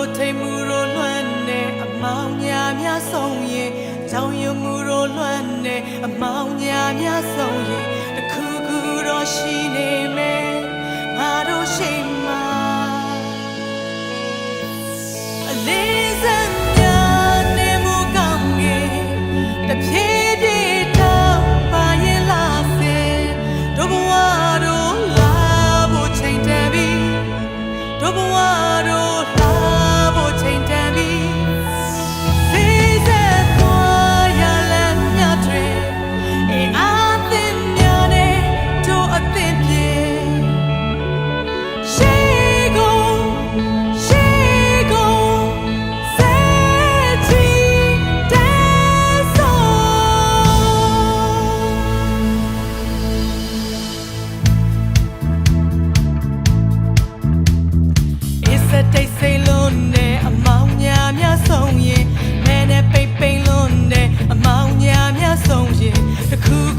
တို့ထိမ်မှုတို့လွှမ်းနေအမောင်ညာများဆုံးရင်ကြောင်ရမှုတို့လွှမ်းနေအမောင်ညာများဆုံးရင်တခုခုတော့ရှိနေမယ်ငါတို့ရှိမှာအလေး the cool